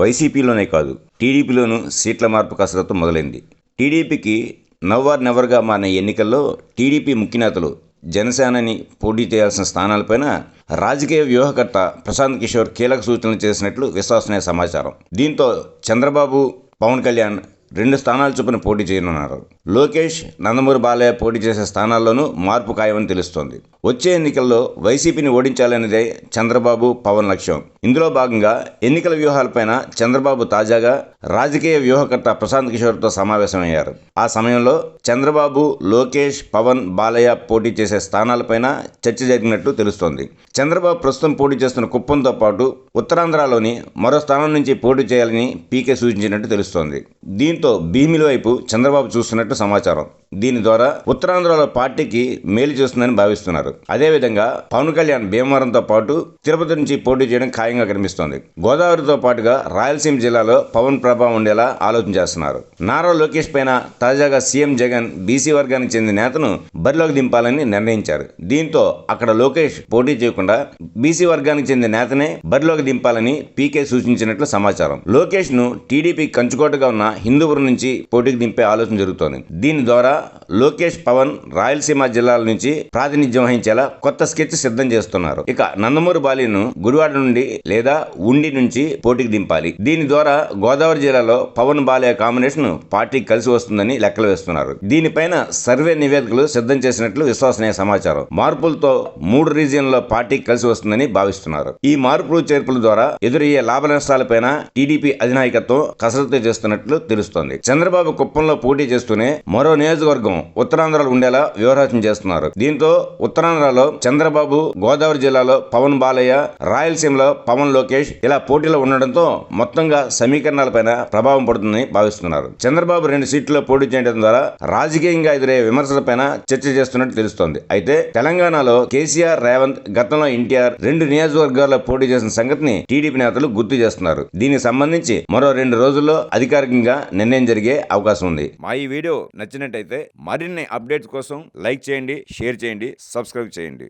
వైసీపీలోనే కాదు టీడీపీలోనూ సీట్ల మార్పు కసరత్తు మొదలైంది. టీడీపీకి నవ్వార్ నెవర్గా మారిన ఎన్నికల్లో టీడీపీ ముఖ్యనేతలు జనసేనని పోటీ చేయాల్సిన స్థానాలపైన రాజకీయ వ్యూహకర్త ప్రశాంత్ కిషోర్ కీలక సూచనలు చేసినట్లు విశ్వసనీయ సమాచారం. దీంతో చంద్రబాబు పవన్ కళ్యాణ్ రెండు స్థానాల చొప్పున పోటీ చేయనున్నారు. లోకేష్ నందమూరి బాలయ్య పోటీ చేసే స్థానాల్లోనూ మార్పు ఖాయమని తెలుస్తోంది. వచ్చే ఎన్నికల్లో వైసీపీని ఓడించాలనేదే చంద్రబాబు పవన్ లక్ష్యం. ఇందులో భాగంగా ఎన్నికల వ్యూహాలపైన చంద్రబాబు తాజాగా రాజకీయ వ్యూహకర్త ప్రశాంత్ కిషోర్తో సమావేశమయ్యారు. ఆ సమయంలో చంద్రబాబు లోకేష్ పవన్ బాలయ్య పోటీ చేసే స్థానాలపైన చర్చ జరిగినట్టు తెలుస్తోంది. చంద్రబాబు ప్రస్తుతం పోటీ చేస్తున్న కుప్పంతో పాటు ఉత్తరాంధ్రలోని మరో స్థానం నుంచి పోటీ చేయాలని పీకే సూచించినట్టు తెలుస్తోంది. దీంతో భీమిలి వైపు చంద్రబాబు చూస్తున్నట్టు సమాచారం. దీని ద్వారా ఉత్తరాంధ్రలో పార్టీకి మేలు చేస్తుందని భావిస్తున్నారు. అదేవిధంగా పవన్ కళ్యాణ్ భీమవరంతో పాటు తిరుపతి నుంచి పోటీ చేయడం ఖాయంగా కనిపిస్తోంది. గోదావరితో పాటుగా రాయలసీమ జిల్లాలో పవన్ ప్రభావం ఉండేలా ఆలోచన చేస్తున్నారు. నారా లోకేష్ పైన తాజాగా సీఎం జగన్ బీసీ వర్గానికి చెందిన నేతను బరిలోకి దింపాలని నిర్ణయించారు. దీంతో అక్కడ లోకేష్ పోటీ చేయకుండా బీసీ వర్గానికి చెందిన నేతనే బరిలోకి దింపాలని పీకే సూచించినట్లు సమాచారం. లోకేష్ను టీడీపీ కంచుకోటగా ఉన్న హిందూపురం నుంచి పోటీకి దింపే ఆలోచన జరుగుతోంది. దీని ద్వారా లోకేష్ పవన్ రాయలసీమ జిల్లాల నుంచి ప్రాతినిధ్యం వహించేలా కొత్త స్కెచ్ సిద్ధం చేస్తున్నారు. ఇక నందమూరి బాలిను గుడివాడ నుండి లేదా ఉండి నుంచి పోటీకి దింపాలి. దీని ద్వారా గోదావరి జిల్లాలో పవన్ బాలే కాంబినేషన్ పార్టీకి కలిసి వస్తుందని లెక్కలు వేస్తున్నారు. దీనిపైన సర్వే నివేదికలు సిద్ధం చేసినట్లు విశ్వసనీయ సమాచారం. మార్పులతో మూడు రీజియన్లో పార్టీకి కలిసి వస్తుందని భావిస్తున్నారు. ఈ మార్పులు చేర్పుల ద్వారా ఎదురయ్యే లాభ నష్టాలపైన టీడీపీ అధినాయకత్వం కసరత్తు చేస్తున్నట్లు తెలుస్తోంది. చంద్రబాబు కుప్పంలో పోటీ చేస్తూనే మరో నియోజకవర్గం ఉత్తరాంధ్రలో ఉండేలా వ్యూహరచన చేస్తున్నారు. దీంతో ఉత్తరాంధ్రలో చంద్రబాబు గోదావరి జిల్లాలో పవన్ బాలయ్య రాయలసీమలో పవన్ లోకేష్ ఇలా పోటీలో ఉండడంతో మొత్తంగా సమీకరణాలపైన ప్రభావం పడుతుందని భావిస్తున్నారు. చంద్రబాబు రెండు సీట్లలో పోటీ చేయడం ద్వారా రాజకీయంగా ఎదురయ్యే విమర్శలపైన చర్చ చేస్తున్నట్టు తెలుస్తోంది. అయితే తెలంగాణలో కేసీఆర్ రేవంత్ గతంలో ఎన్టీఆర్ రెండు నియోజకవర్గాల్లో పోటీ చేసిన సంగతిని టీడీపీ నేతలు గుర్తు చేస్తున్నారు. దీనికి సంబంధించి మరో రెండు రోజుల్లో అధికారికంగా నిర్ణయం జరిగే అవకాశం ఉంది. మా ఈ వీడియో నచ్చినట్టయితే మరిన్ని అప్డేట్స్ కోసం లైక్ చేయండి షేర్ చేయండి సబ్స్క్రైబ్ చేయండి.